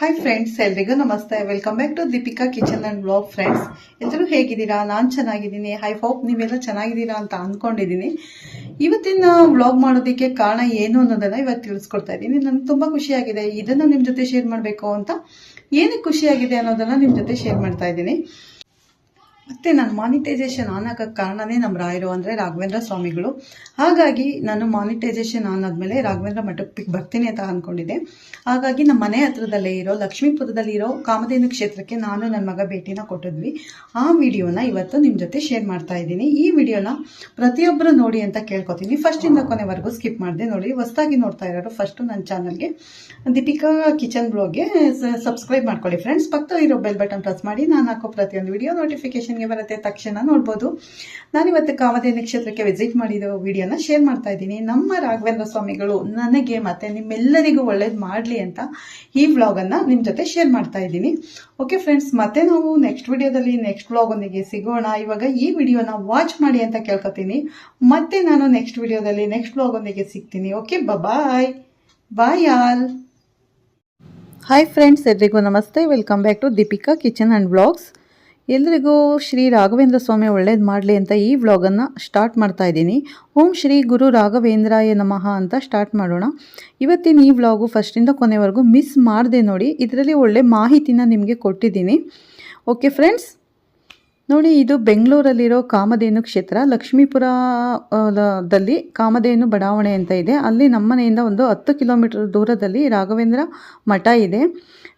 Hi friends ಎಲ್ರಿಗೂ ನಮಸ್ತೆ. Welcome back to Deepika kitchen and blog friends ಎಲ್ಲರೂ ಹೇಗಿದ್ದೀರಾ? ನಾನು ಚೆನ್ನಾಗಿದ್ದೀನಿ. ಐ ಹೋಪ್ ನೀವೆಲ್ಲ ಚೆನ್ನಾಗಿದ್ದೀರಾ ಅಂತ ಅಂದ್ಕೊಂಡಿದ್ದೀನಿ ಇವತ್ತಿನ ವ್ಲಾಗ್ ಮಾಡೋದಕ್ಕೆ ಕಾರಣ ಏನು ಅನ್ನೋದನ್ನ ಇವತ್ತು ತಿಳಿಸ್ಕೊಡ್ತಾ ಇದ್ದೀನಿ. ನನಗೆ ತುಂಬ ಖುಷಿಯಾಗಿದೆ. ಇದನ್ನು ನಿಮ್ಮ ಜೊತೆ ಶೇರ್ ಮಾಡಬೇಕು ಅಂತ. ಏನಕ್ಕೆ ಖುಷಿಯಾಗಿದೆ ಅನ್ನೋದನ್ನ ನಿಮ್ಮ ಜೊತೆ ಶೇರ್ ಮಾಡ್ತಾ ಇದ್ದೀನಿ. ಮತ್ತೆ ನಾನು ಮಾನಿಟೈಸೇಷನ್ ಆನ್ ಆಗೋಕ್ಕೆ ಕಾರಣನೇ ನಮ್ಮ ರಾಯರು ಅಂದರೆ ರಾಘವೇಂದ್ರ ಸ್ವಾಮಿಗಳು. ಹಾಗಾಗಿ ನಾನು ಮಾನಿಟೈಸೇಷನ್ ಆನ್ ಆದಮೇಲೆ ರಾಘವೇಂದ್ರ ಮಠಕ್ಕೆ ಬರ್ತೀನಿ ಅಂತ ಅಂದ್ಕೊಂಡಿದ್ದೆ ಹಾಗಾಗಿ ನಮ್ಮ ಮನೆ ಹತ್ರದಲ್ಲೇ ಇರೋ, ಲಕ್ಷ್ಮೀಪುರದಲ್ಲಿ ಇರೋ ಕಾಮಧೇನು ಕ್ಷೇತ್ರಕ್ಕೆ ನಾನು ನನ್ನ ಮಗ ಭೇಟಿನ ಕೊಟ್ಟಿದ್ವಿ. ಆ ವಿಡಿಯೋನ ಇವತ್ತು ನಿಮ್ಮ ಜೊತೆ ಶೇರ್ ಮಾಡ್ತಾ ಇದ್ದೀನಿ. ಈ ವಿಡಿಯೋನ ಪ್ರತಿಯೊಬ್ಬರು ನೋಡಿ ಅಂತ ಕೇಳ್ಕೊತೀನಿ. ಫಸ್ಟಿಂದ ಕೊನೆವರೆಗೂ ಸ್ಕಿಪ್ ಮಾಡಿದೆ ನೋಡಿ. ಹೊಸದಾಗಿ ನೋಡ್ತಾ ಇರೋರು ಫಸ್ಟು ನನ್ನ ಚಾನಲ್ಗೆ ದೀಪಿಕಾ ಕಿಚನ್ ಬ್ಲಾಗ್ಗೆ ಸಬ್ಸ್ಕ್ರೈಬ್ ಮಾಡ್ಕೊಳ್ಳಿ. ಫ್ರೆಂಡ್ಸ್ ಪಕ್ಕ ಇರೋ ಬೆಲ್ ಬಟನ್ ಪ್ರೆಸ್ ಮಾಡಿ. ನಾನು ಹಾಕೋ ಪ್ರತಿಯೊಂದು ವಿಡಿಯೋ ನೋಟಿಫಿಕೇಶನ್ಗೆ ಬರುತ್ತೆ ತಕ್ಷಣ ನೋಡ್ಬೋದು. ನಾನಿವತ್ತು ಕಾವದೆ ಕ್ಷೇತ್ರಕ್ಕೆ ವಿಸಿಟ್ ಮಾಡಿರೋ ವಿಡಿಯೋನ ಶೇರ್ ಮಾಡ್ತಾ ಇದ್ದೀನಿ. ನಮ್ಮ ರಾಘವೇಂದ್ರ ಸ್ವಾಮಿಗಳು ನನಗೆ ಮತ್ತೆ ನಿಮ್ಮೆಲ್ಲರಿಗೂ ಒಳ್ಳೇದು ಮಾಡಲಿ ಅಂತ ಈ ವ್ಲಾಗನ್ನು ನಿಮ್ಮ ಜೊತೆ ಶೇರ್ ಮಾಡ್ತಾ ಇದ್ದೀನಿ. ಓಕೆ ಫ್ರೆಂಡ್ಸ್ ಮತ್ತೆ ನಾವು ನೆಕ್ಸ್ಟ್ ವಿಡಿಯೋದಲ್ಲಿ ನೆಕ್ಸ್ಟ್ ವ್ಲಾಗೊಂದಿಗೆ ಸಿಗೋಣ. ಇವಾಗ ಈ ವಿಡಿಯೋನ ವಾಚ್ ಮಾಡಿ ಅಂತ ಕೇಳ್ಕೊತೀನಿ. ಮತ್ತೆ ನಾನು ನೆಕ್ಸ್ಟ್ ವಿಡಿಯೋದಲ್ಲಿ ನೆಕ್ಸ್ಟ್ ವ್ಲಾಗೊಂದಿಗೆ ಸಿಗ್ತೀನಿ. Okay bye bye all hi friends ಎಲ್ರಿಗೂ ನಮಸ್ತೆ. Welcome back to Deepika kitchen and blogs ಎಲ್ರಿಗೂ ಶ್ರೀ ರಾಘವೇಂದ್ರ ಸ್ವಾಮಿ ಒಳ್ಳೇದು ಮಾಡಲಿ ಅಂತ ಈ ವ್ಲಾಗನ್ನು ಸ್ಟಾರ್ಟ್ ಮಾಡ್ತಾ ಇದ್ದೀನಿ. ಓಂ ಶ್ರೀ ಗುರು ರಾಘವೇಂದ್ರಾಯ ನಮಃ ಅಂತ ಸ್ಟಾರ್ಟ್ ಮಾಡೋಣ. ಇವತ್ತಿನ ಈ ವ್ಲಾಗು ಫಸ್ಟಿಂದ ಕೊನೆವರೆಗೂ ಮಿಸ್ ಮಾಡಿದೆ ನೋಡಿ, ಇದರಲ್ಲಿ ಒಳ್ಳೆ ಮಾಹಿತಿನ ನಿಮಗೆ ಕೊಟ್ಟಿದ್ದೀನಿ. ಓಕೆ ಫ್ರೆಂಡ್ಸ್ ನೋಡಿ ಇದು ಬೆಂಗಳೂರಲ್ಲಿರೋ ಕಾಮಧೇನು ಕ್ಷೇತ್ರ. ಲಕ್ಷ್ಮೀಪುರ ಆ, ದಲ್ಲಿ ಕಾಮಧೇನು ಬಡಾವಣೆ ಅಂತ ಇದೆ. ಅಲ್ಲಿ ನಮ್ಮನೆಯಿಂದ ಒಂದು ಹತ್ತು ಕಿಲೋಮೀಟರ್ ದೂರದಲ್ಲಿ ರಾಘವೇಂದ್ರ ಮಠ ಇದೆ.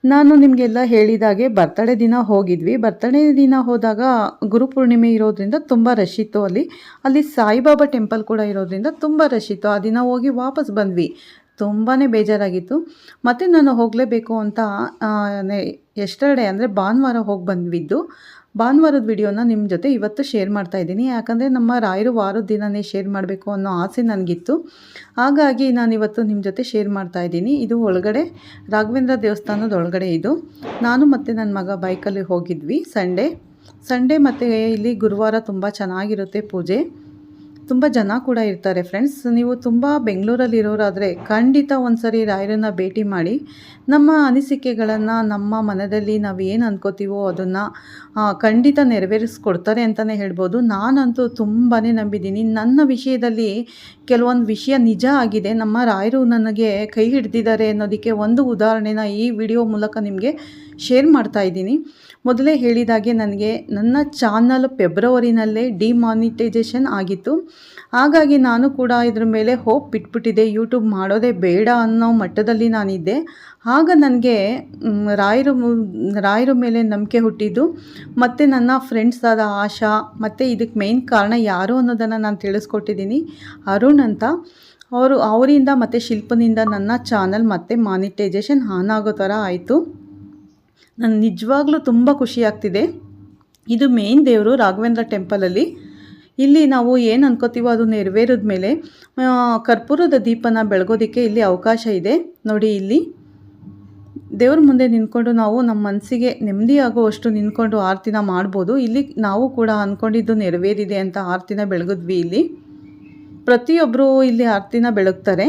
ನಾನು ನಿಮಗೆಲ್ಲ ಹೇಳಿದಾಗೆ ಬರ್ತಡೇ ದಿನ ಹೋಗಿದ್ವಿ. ಬರ್ತಡೇ ದಿನ ಹೋದಾಗ ಗುರುಪೂರ್ಣಿಮೆ ಇರೋದ್ರಿಂದ ತುಂಬ ರಶ್ ಇತ್ತು ಅಲ್ಲಿ. ಅಲ್ಲಿ ಸಾಯಿಬಾಬಾ ಟೆಂಪಲ್ ಕೂಡ ಇರೋದ್ರಿಂದ ತುಂಬ ರಶ್ ಇತ್ತು. ಆ ದಿನ ಹೋಗಿ ವಾಪಸ್ ಬಂದ್ವಿ. ತುಂಬಾ ಬೇಜಾರಾಗಿತ್ತು. ಮತ್ತು ನಾನು ಹೋಗಲೇಬೇಕು ಅಂತ ಎಷ್ಟರಡೆ ಅಂದರೆ ಭಾನುವಾರ ಹೋಗಿ ಬಂದಿದ್ದು ಭಾನುವಾರದ ವಿಡಿಯೋನ ನಿಮ್ಮ ಜೊತೆ ಇವತ್ತು ಶೇರ್ ಮಾಡ್ತಾ ಇದ್ದೀನಿ. ಯಾಕಂದರೆ ನಮ್ಮ ರಾಯರು ವಾರದ ದಿನನೇ ಶೇರ್ ಮಾಡಬೇಕು ಅನ್ನೋ ಆಸೆ ನನಗಿತ್ತು. ಹಾಗಾಗಿ ನಾನು ಇವತ್ತು ನಿಮ್ಮ ಜೊತೆ ಶೇರ್ ಮಾಡ್ತಾ ಇದ್ದೀನಿ. ಇದು ಒಳಗಡೆ, ರಾಘವೇಂದ್ರ ದೇವಸ್ಥಾನದ ಒಳಗಡೆ ಇದು. ನಾನು ಮತ್ತು ನನ್ನ ಮಗ ಬೈಕಲ್ಲಿ ಹೋಗಿದ್ವಿ ಸಂಡೇ. ಸಂಡೇ ಮತ್ತು ಇಲ್ಲಿ ಗುರುವಾರ ತುಂಬ ಚೆನ್ನಾಗಿರುತ್ತೆ ಪೂಜೆ. ತುಂಬ ಜನ ಕೂಡ ಇರ್ತಾರೆ ಫ್ರೆಂಡ್ಸ್ ನೀವು ತುಂಬ ಬೆಂಗಳೂರಲ್ಲಿ ಖಂಡಿತ ಖಂಡಿತ ಒಂದ್ಸರಿ ರಾಯರನ್ನು ಭೇಟಿ ಮಾಡಿ ನಮ್ಮ ಅನಿಸಿಕೆಗಳನ್ನು ನಮ್ಮ ಮನದಲ್ಲಿ ನಾವು ಏನು ಅನ್ಕೋತೀವೋ ಅದನ್ನು ಖಂಡಿತ ನೆರವೇರಿಸ್ಕೊಡ್ತಾರೆ ಅಂತಲೇ ಹೇಳ್ಬೋದು. ನಾನಂತೂ ತುಂಬಾ ನಂಬಿದ್ದೀನಿ. ನನ್ನ ವಿಷಯದಲ್ಲಿ ಕೆಲವೊಂದು ವಿಷಯ ನಿಜ ಆಗಿದೆ. ನಮ್ಮ ರಾಯರು ನನಗೆ ಕೈ ಹಿಡ್ದಿದ್ದಾರೆ ಅನ್ನೋದಕ್ಕೆ ಒಂದು ಉದಾಹರಣೆನ ಈ ವಿಡಿಯೋ ಮೂಲಕ ನಿಮಗೆ ಶೇರ್ ಮಾಡ್ತಾ ಇದ್ದೀನಿ. ಮೊದಲೇ ಹೇಳಿದಾಗೆ ನನಗೆ ನನ್ನ ಚಾನಲ್ ಫೆಬ್ರವರಿನಲ್ಲೇ ಡಿಮಾನಿಟೈಸೇಷನ್ ಆಗಿತ್ತು. ಹಾಗಾಗಿ ನಾನು ಕೂಡ ಇದ್ರ ಮೇಲೆ ಹೋಪ್ ಬಿಟ್ಬಿಟ್ಟಿದ್ದೆ ಯೂಟ್ಯೂಬ್ ಮಾಡೋದೇ ಬೇಡ ಅನ್ನೋ ಮಟ್ಟದಲ್ಲಿ ನಾನಿದ್ದೆ. ಆಗ ನನಗೆ ರಾಯರು ರಾಯರ ಮೇಲೆ ನಂಬಿಕೆ ಹುಟ್ಟಿದ್ದು, ಮತ್ತು ನನ್ನ ಫ್ರೆಂಡ್ಸ್ ಆದ ಆಶಾ, ಮತ್ತು ಇದಕ್ಕೆ ಮೇನ್ ಕಾರಣ ಯಾರು ಅನ್ನೋದನ್ನು ನಾನು ತಿಳಿಸ್ಕೊಟ್ಟಿದ್ದೀನಿ. ಅರುಣ್ ಅಂತ ಅವರು ಅವರಿಂದ ಮತ್ತು ಶಿಲ್ಪನಿಂದ ನನ್ನ ಚಾನಲ್ ಮತ್ತು ಮಾನಿಟೈಜೇಷನ್ ಆನ್ ಆಗೋ ಥರ ಆಯಿತು. ನನ್ನ ನಿಜವಾಗ್ಲೂ ತುಂಬ ಖುಷಿ ಆಗ್ತಿದೆ. ಇದು ಮೇನ್ ದೇವರು ರಾಘವೇಂದ್ರ ಟೆಂಪಲಲ್ಲಿ ಇಲ್ಲಿ ನಾವು ಏನು ಅನ್ಕೋತೀವೋ ಅದು ನೆರವೇರಿದ ಮೇಲೆ ಕರ್ಪೂರದ ದೀಪನ ಬೆಳಗೋದಕ್ಕೆ ಇಲ್ಲಿ ಅವಕಾಶ ಇದೆ. ನೋಡಿ ಇಲ್ಲಿ. ದೇವ್ರ ಮುಂದೆ ನಿಂತ್ಕೊಂಡು ನಾವು ನಮ್ಮ ಮನಸ್ಸಿಗೆ ನೆಮ್ಮದಿ ಆಗುವಷ್ಟು ನಿಂತ್ಕೊಂಡು ಆರತಿನ ಮಾಡ್ಬೋದು. ಇಲ್ಲಿ ನಾವು ಕೂಡ ಅಂದ್ಕೊಂಡಿದ್ದು ನೆರವೇರಿದೆ ಅಂತ ಆರತಿನ ಬೆಳಗಿದ್ವಿ ಇಲ್ಲಿ. ಪ್ರತಿಯೊಬ್ಬರು ಇಲ್ಲಿ ಆರತಿನ ಬೆಳಗ್ತಾರೆ.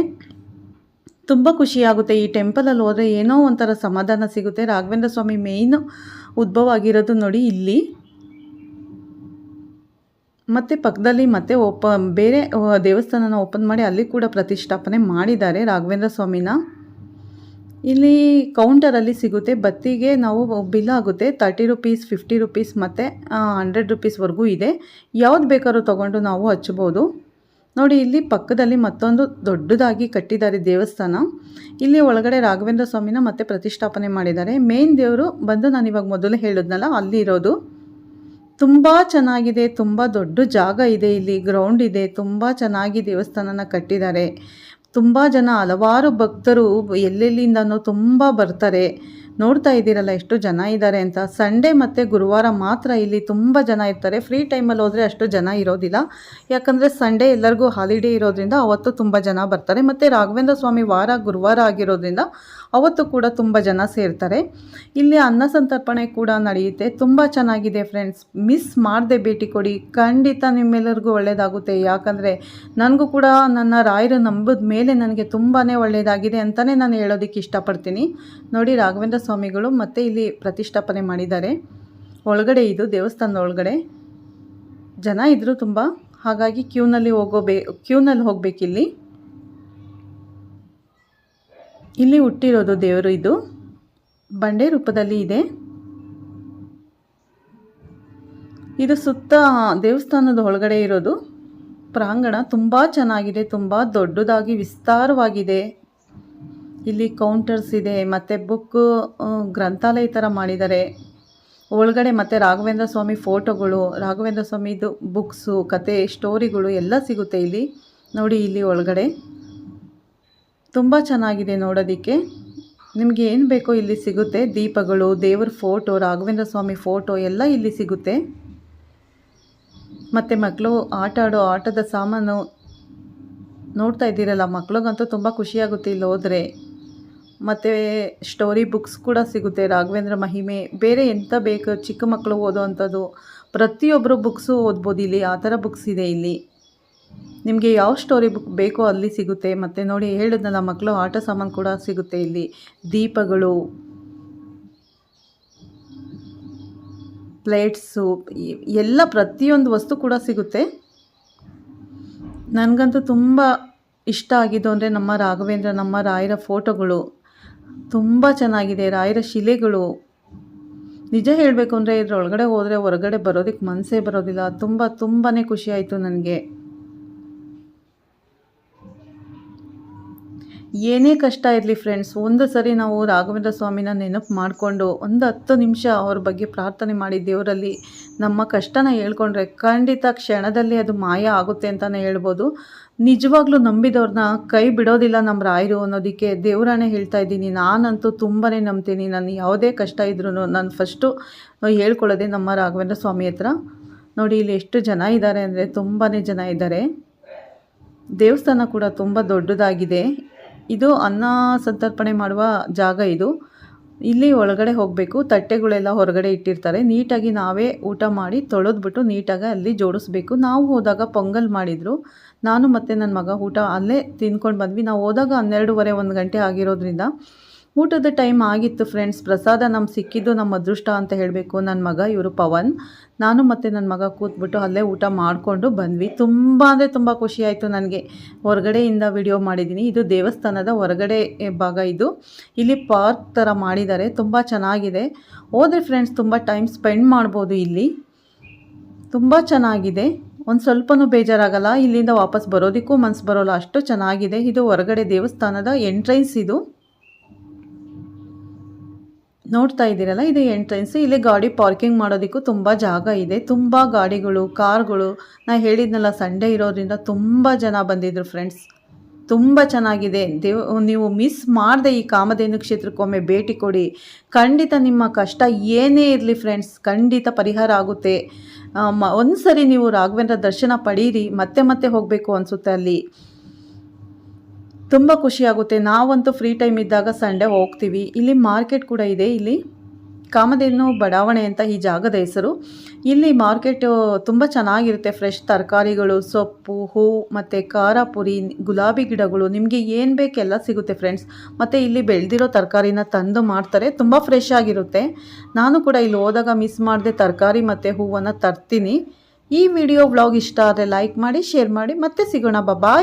ತುಂಬ ಖುಷಿಯಾಗುತ್ತೆ. ಈ ಟೆಂಪಲಲ್ಲಿ ಹೋದರೆ ಏನೋ ಒಂಥರ ಸಮಾಧಾನ ಸಿಗುತ್ತೆ. ರಾಘವೇಂದ್ರ ಸ್ವಾಮಿ ಮೇಯ್ನು ಉದ್ಭವ ಆಗಿರೋದು ನೋಡಿ ಇಲ್ಲಿ. ಮತ್ತು ಪಕ್ಕದಲ್ಲಿ ಮತ್ತೆ ಓಪ ಬೇರೆ ದೇವಸ್ಥಾನನ ಓಪನ್ ಮಾಡಿ ಅಲ್ಲಿ ಕೂಡ ಪ್ರತಿಷ್ಠಾಪನೆ ಮಾಡಿದ್ದಾರೆ ರಾಘವೇಂದ್ರ ಸ್ವಾಮಿನ. ಇಲ್ಲಿ ಕೌಂಟರಲ್ಲಿ ಸಿಗುತ್ತೆ. ಬತ್ತಿಗೆ ನಾವು ಬಿಲ್ ಆಗುತ್ತೆ. ತರ್ಟಿ ರುಪೀಸ್ ಫಿಫ್ಟಿ ರುಪೀಸ್ ಮತ್ತು ಹಂಡ್ರೆಡ್ ರುಪೀಸ್ವರೆಗೂ ಇದೆ. ಯಾವ್ದು ಬೇಕಾದ್ರೂ ತೊಗೊಂಡು ನಾವು ಹಚ್ಬೋದು ನೋಡಿ, ಇಲ್ಲಿ ಪಕ್ಕದಲ್ಲಿ ಮತ್ತೊಂದು ದೊಡ್ಡದಾಗಿ ಕಟ್ಟಿದ್ದಾರೆ ದೇವಸ್ಥಾನ. ಇಲ್ಲಿ ಒಳಗಡೆ ರಾಘವೇಂದ್ರ ಸ್ವಾಮಿನ ಮತ್ತೆ ಪ್ರತಿಷ್ಠಾಪನೆ ಮಾಡಿದ್ದಾರೆ. ಮೇನ್ ದೇವರು ಬಂದು ನಾನು ಇವಾಗ ಮೊದಲು ಹೇಳಿದ್ನಲ್ಲ, ಅಲ್ಲಿ ಇರೋದು. ತುಂಬ ಚೆನ್ನಾಗಿದೆ, ತುಂಬ ದೊಡ್ಡ ಜಾಗ ಇದೆ ಇಲ್ಲಿ ಗ್ರೌಂಡ್ ಇದೆ, ತುಂಬ ಚೆನ್ನಾಗಿ ದೇವಸ್ಥಾನನ ಕಟ್ಟಿದ್ದಾರೆ. ತುಂಬ ಜನ ಹಲವಾರು ಭಕ್ತರು ಎಲ್ಲೆಲ್ಲಿಂದನೂ ತುಂಬ ಬರ್ತಾರೆ. ನೋಡ್ತಾ ಇದ್ದೀರಲ್ಲ, ಎಷ್ಟು ಜನ ಇದ್ದಾರೆ ಅಂತ. ಸಂಡೇ ಮತ್ತು ಗುರುವಾರ ಮಾತ್ರ ಇಲ್ಲಿ ತುಂಬ ಜನ ಇರ್ತಾರೆ. ಫ್ರೀ ಟೈಮಲ್ಲಿ ಹೋದರೆ ಅಷ್ಟು ಜನ ಇರೋದಿಲ್ಲ. ಯಾಕಂದರೆ ಸಂಡೇ ಎಲ್ಲರಿಗೂ ಹಾಲಿಡೇ ಇರೋದ್ರಿಂದ ಅವತ್ತು ತುಂಬ ಜನ ಬರ್ತಾರೆ. ಮತ್ತು ರಾಘವೇಂದ್ರ ಸ್ವಾಮಿ ವಾರ ಗುರುವಾರ ಆಗಿರೋದ್ರಿಂದ ಅವತ್ತು ಕೂಡ ತುಂಬ ಜನ ಸೇರ್ತಾರೆ. ಇಲ್ಲಿ ಅನ್ನ ಸಂತರ್ಪಣೆ ಕೂಡ ನಡೆಯುತ್ತೆ. ತುಂಬ ಚೆನ್ನಾಗಿದೆ ಫ್ರೆಂಡ್ಸ್ ಮಿಸ್ ಮಾಡದೆ ಭೇಟಿ ಕೊಡಿ. ಖಂಡಿತ ನಿಮ್ಮೆಲ್ಲರಿಗೂ ಒಳ್ಳೆಯದಾಗುತ್ತೆ ಯಾಕಂದರೆ ನನಗೂ ಕೂಡ ನನ್ನ ರಾಯರು ನಂಬಿದ ಮೇಲೆ ನನಗೆ ತುಂಬಾ ಒಳ್ಳೆಯದಾಗಿದೆ ಅಂತಲೇ ನಾನು ಹೇಳೋದಕ್ಕೆ ಇಷ್ಟಪಡ್ತೀನಿ. ನೋಡಿ, ರಾಘವೇಂದ್ರ ಸ್ವಾಮಿಗಳು ಮತ್ತು ಇಲ್ಲಿ ಪ್ರತಿಷ್ಠಾಪನೆ ಮಾಡಿದ್ದಾರೆ. ಒಳಗಡೆ ಇದು ದೇವಸ್ಥಾನದ ಒಳಗಡೆ. ಜನ ಇದ್ದರು ತುಂಬ. ಹಾಗಾಗಿ ಕ್ಯೂನಲ್ಲಿ ಹೋಗೋಬೇ, ಕ್ಯೂನಲ್ಲಿ ಹೋಗಬೇಕಿಲ್ಲಿ. ಇಲ್ಲಿ ಹುಟ್ಟಿರೋದು ದೇವರು ಇದು. ಬಂಡೆ ರೂಪದಲ್ಲಿ ಇದೆ. ಇದು ಸುತ್ತ ದೇವಸ್ಥಾನದ ಒಳಗಡೆ ಇರೋದು. ಪ್ರಾಂಗಣ ತುಂಬ ಚೆನ್ನಾಗಿದೆ, ತುಂಬ ದೊಡ್ಡದಾಗಿ ವಿಸ್ತಾರವಾಗಿದೆ. ಇಲ್ಲಿ ಕೌಂಟರ್ಸ್ ಇದೆ, ಮತ್ತು ಬುಕ್ಕು ಗ್ರಂಥಾಲಯ ಥರ ಮಾಡಿದ್ದಾರೆ. ಒಳಗಡೆ ಮತ್ತು ರಾಘವೇಂದ್ರ ಸ್ವಾಮಿ ಫೋಟೋಗಳು ರಾಘವೇಂದ್ರ ಸ್ವಾಮಿದು ಬುಕ್ಸು ಕತೆ ಸ್ಟೋರಿಗಳು ಎಲ್ಲ ಸಿಗುತ್ತೆ ಇಲ್ಲಿ. ನೋಡಿ ಇಲ್ಲಿ ಒಳಗಡೆ. ತುಂಬ ಚೆನ್ನಾಗಿದೆ ನೋಡೋದಕ್ಕೆ. ನಿಮಗೆ ಏನು ಬೇಕೋ ಇಲ್ಲಿ ಸಿಗುತ್ತೆ. ದೀಪಗಳು, ದೇವರ ಫೋಟೋ ರಾಘವೇಂದ್ರ ಸ್ವಾಮಿ ಫೋಟೋ ಎಲ್ಲ ಇಲ್ಲಿ ಸಿಗುತ್ತೆ. ಮತ್ತು ಮಕ್ಕಳು ಆಟ ಆಡೋ ಆಟದ ಸಾಮಾನು ನೋಡ್ತಾ ಇದ್ದೀರಲ್ಲ, ಮಕ್ಳಿಗಂತೂ ತುಂಬ ಖುಷಿಯಾಗುತ್ತೆ ಇಲ್ಲಿ ಹೋದರೆ. ಮತ್ತು ಸ್ಟೋರಿ ಬುಕ್ಸ್ ಕೂಡ ಸಿಗುತ್ತೆ. ರಾಘವೇಂದ್ರ ಮಹಿಮೆ, ಬೇರೆ ಎಂಥ ಬೇಕು? ಚಿಕ್ಕ ಮಕ್ಕಳು ಓದೋವಂಥದ್ದು. ಪ್ರತಿಯೊಬ್ಬರು ಬುಕ್ಸು ಓದ್ಬೋದು ಇಲ್ಲಿ. ಆ ಥರ ಬುಕ್ಸ್ ಇದೆ ಇಲ್ಲಿ. ನಿಮಗೆ ಯಾವ ಸ್ಟೋರಿ ಬುಕ್ ಬೇಕೋ ಅಲ್ಲಿ ಸಿಗುತ್ತೆ. ಮತ್ತು ನೋಡಿ, ಹೇಳಿದ್ನಲ್ಲ ಮಕ್ಕಳು ಆಟ ಸಾಮಾನು ಕೂಡ ಸಿಗುತ್ತೆ ಇಲ್ಲಿ. ದೀಪಗಳು ಪ್ಲೇಟ್ಸು ಎಲ್ಲ ಪ್ರತಿಯೊಂದು ವಸ್ತು ಕೂಡ ಸಿಗುತ್ತೆ. ನನಗಂತೂ ತುಂಬ ಇಷ್ಟ ಆಗಿದ್ದು ಅಂದರೆ ನಮ್ಮ ರಾಘವೇಂದ್ರ, ನಮ್ಮ ರಾಯರ ಫೋಟೋಗಳು ತುಂಬ ಚೆನ್ನಾಗಿದೆ. ರಾಯರ ಶಿಲೆಗಳು. ನಿಜ ಹೇಳಬೇಕು ಅಂದರೆ ಇದ್ರೊಳಗಡೆ ಹೋದರೆ ಹೊರಗಡೆ ಬರೋದಕ್ಕೆ ಮನಸ್ಸೇ ಬರೋದಿಲ್ಲ. ತುಂಬ ತುಂಬಾ ಖುಷಿಯಾಯಿತು ನನಗೆ. ಏನೇ ಕಷ್ಟ ಇರಲಿ ಫ್ರೆಂಡ್ಸ್ ಒಂದು ಸರಿ ನಾವು ರಾಘವೇಂದ್ರ ಸ್ವಾಮಿನ ನೆನಪು ಮಾಡಿಕೊಂಡು ಒಂದು ಹತ್ತು ನಿಮಿಷ ಅವ್ರ ಬಗ್ಗೆ ಪ್ರಾರ್ಥನೆ ಮಾಡಿ ದೇವರಲ್ಲಿ ನಮ್ಮ ಕಷ್ಟನ ಹೇಳ್ಕೊಂಡ್ರೆ ಖಂಡಿತ ಕ್ಷಣದಲ್ಲಿ ಅದು ಮಾಯ ಆಗುತ್ತೆ ಅಂತಲೇ ಹೇಳ್ಬೋದು. ನಿಜವಾಗ್ಲೂ ನಂಬಿದವ್ರನ್ನ ಕೈ ಬಿಡೋದಿಲ್ಲ ನಮ್ಮ ರಾಯರು ಅನ್ನೋದಕ್ಕೆ ದೇವರಾಣೆ ಹೇಳ್ತಾ ಇದ್ದೀನಿ. ನಾನಂತೂ ತುಂಬಾ ನಂಬ್ತೀನಿ. ನಾನು ಯಾವುದೇ ಕಷ್ಟ ಇದ್ರೂ ನಾನು ಫಸ್ಟು ಹೇಳ್ಕೊಳ್ಳೋದೆ ನಮ್ಮ ರಾಘವೇಂದ್ರ ಸ್ವಾಮಿ ಹತ್ರ. ನೋಡಿ, ಇಲ್ಲಿ ಎಷ್ಟು ಜನ ಇದ್ದಾರೆ ಅಂದರೆ ತುಂಬಾ ಜನ ಇದ್ದಾರೆ. ದೇವಸ್ಥಾನ ಕೂಡ ತುಂಬ ದೊಡ್ಡದಾಗಿದೆ. ಇದು ಅನ್ನ ಸಂತರ್ಪಣೆ ಮಾಡುವ ಜಾಗ ಇದು. ಇಲ್ಲಿ ಒಳಗಡೆ ಹೋಗಬೇಕು. ತಟ್ಟೆಗಳೆಲ್ಲ ಹೊರಗಡೆ ಇಟ್ಟಿರ್ತಾರೆ. ನೀಟಾಗಿ ನಾವೇ ಊಟ ಮಾಡಿ ತೊಳೆದ್ಬಿಟ್ಟು ನೀಟಾಗಿ ಅಲ್ಲಿ ಜೋಡಿಸ್ಬೇಕು. ನಾವು ಹೋದಾಗ ಪೊಂಗಲ್ ಮಾಡಿದರು. ನಾನು ಮತ್ತು ನನ್ನ ಮಗ ಊಟ ಅಲ್ಲೇ ತಿಂದ್ಕೊಂಡು ಬಂದ್ವಿ. ನಾವು ಹೋದಾಗ ಹನ್ನೆರಡೂವರೆ ಒಂದು ಗಂಟೆ ಆಗಿರೋದ್ರಿಂದ ಊಟದ ಟೈಮ್ ಆಗಿತ್ತು ಫ್ರೆಂಡ್ಸ್ ಪ್ರಸಾದ ನಮ್ಗೆ ಸಿಕ್ಕಿದ್ದು ನಮ್ಮ ಅದೃಷ್ಟ ಅಂತ ಹೇಳಬೇಕು. ನನ್ನ ಮಗ, ಇವರು ಪವನ್. ನಾನು ಮತ್ತು ನನ್ನ ಮಗ ಕೂತ್ಬಿಟ್ಟು ಅಲ್ಲೇ ಊಟ ಮಾಡಿಕೊಂಡು ಬಂದ್ವಿ. ತುಂಬ ಅಂದರೆ ತುಂಬ ಖುಷಿಯಾಯಿತು ನನಗೆ. ಹೊರಗಡೆಯಿಂದ ವಿಡಿಯೋ ಮಾಡಿದ್ದೀನಿ ಇದು ದೇವಸ್ಥಾನದ ಹೊರಗಡೆ ಭಾಗ ಇದು. ಇಲ್ಲಿ ಪಾರ್ಕ್ ಥರ ಮಾಡಿದ್ದಾರೆ. ತುಂಬ ಚೆನ್ನಾಗಿದೆ. ಹೋದರೆ ಫ್ರೆಂಡ್ಸ್ ತುಂಬ ಟೈಮ್ ಸ್ಪೆಂಡ್ ಮಾಡ್ಬೋದು ಇಲ್ಲಿ. ತುಂಬ ಚೆನ್ನಾಗಿದೆ. ಒಂದು ಸ್ವಲ್ಪನೂ ಬೇಜಾರಾಗಲ್ಲ. ಇಲ್ಲಿಂದ ವಾಪಸ್ ಬರೋದಕ್ಕೂ ಮನಸ್ಸು ಬರೋಲ್ಲ. ಅಷ್ಟು ಚೆನ್ನಾಗಿದೆ. ಇದು ಹೊರಗಡೆ ದೇವಸ್ಥಾನದ ಎಂಟ್ರೆನ್ಸ್ ಇದು. ನೋಡ್ತಾ ಇದ್ದೀರಲ್ಲ, ಇದು ಎಂಟ್ರೆನ್ಸ್. ಇಲ್ಲಿ ಗಾಡಿ ಪಾರ್ಕಿಂಗ್ ಮಾಡೋದಕ್ಕೂ ತುಂಬ ಜಾಗ ಇದೆ. ತುಂಬ ಗಾಡಿಗಳು, ಕಾರ್ಗಳು. ನಾ ಹೇಳಿದ್ನಲ್ಲ ಸಂಡೇ ಇರೋದ್ರಿಂದ ತುಂಬ ಜನ ಬಂದಿದ್ರು ಫ್ರೆಂಡ್ಸ್ ತುಂಬ ಚೆನ್ನಾಗಿದೆ. ದೇವ್, ನೀವು ಮಿಸ್ ಮಾಡದೆ ಈ ಕಾಮಧೇನು ಕ್ಷೇತ್ರಕ್ಕೊಮ್ಮೆ ಭೇಟಿ ಕೊಡಿ. ಖಂಡಿತ ನಿಮ್ಮ ಕಷ್ಟ ಏನೇ ಇರಲಿ ಫ್ರೆಂಡ್ಸ್ ಖಂಡಿತ ಪರಿಹಾರ ಆಗುತ್ತೆ. ಒಂದು ಸರಿ ನೀವು ರಾಘವೇಂದ್ರ ದರ್ಶನ ಪಡೀರಿ. ಮತ್ತೆ ಮತ್ತೆ ಹೋಗಬೇಕು ಅನಿಸುತ್ತೆ ಅಲ್ಲಿ. ತುಂಬ ಖುಷಿಯಾಗುತ್ತೆ ನಾವಂತೂ ಫ್ರೀ ಟೈಮ್ ಇದ್ದಾಗ ಸಂಡೇ ಹೋಗ್ತೀವಿ. ಇಲ್ಲಿ ಮಾರ್ಕೆಟ್ ಕೂಡ ಇದೆ. ಇಲ್ಲಿ ಕಾಮಧೇನು ಬಡಾವಣೆ ಅಂತ ಈ ಜಾಗದ ಹೆಸರು. ಇಲ್ಲಿ ಮಾರ್ಕೆಟು ತುಂಬ ಚೆನ್ನಾಗಿರುತ್ತೆ. ಫ್ರೆಶ್ ತರಕಾರಿಗಳು, ಸೊಪ್ಪು, ಹೂ, ಮತ್ತು ಖಾರ ಪುರಿ ಗುಲಾಬಿ ಗಿಡಗಳು. ನಿಮಗೆ ಏನು ಬೇಕೆಲ್ಲ ಸಿಗುತ್ತೆ ಫ್ರೆಂಡ್ಸ್ ಮತ್ತು ಇಲ್ಲಿ ಬೆಳೆದಿರೋ ತರಕಾರಿನ ತಂದು ಮಾಡ್ತಾರೆ. ತುಂಬ ಫ್ರೆಶ್ ಆಗಿರುತ್ತೆ. ನಾನು ಕೂಡ ಇಲ್ಲಿ ಹೋದಾಗ ಮಿಸ್ ಮಾಡದೆ ತರಕಾರಿ ಮತ್ತು ಹೂವನ್ನು ತರ್ತೀನಿ. ಈ ವಿಡಿಯೋ ವ್ಲಾಗ್ ಇಷ್ಟ ಆದರೆ ಲೈಕ್ ಮಾಡಿ ಶೇರ್ ಮಾಡಿ. ಮತ್ತೆ ಸಿಗೋಣ. ಬಾಯ್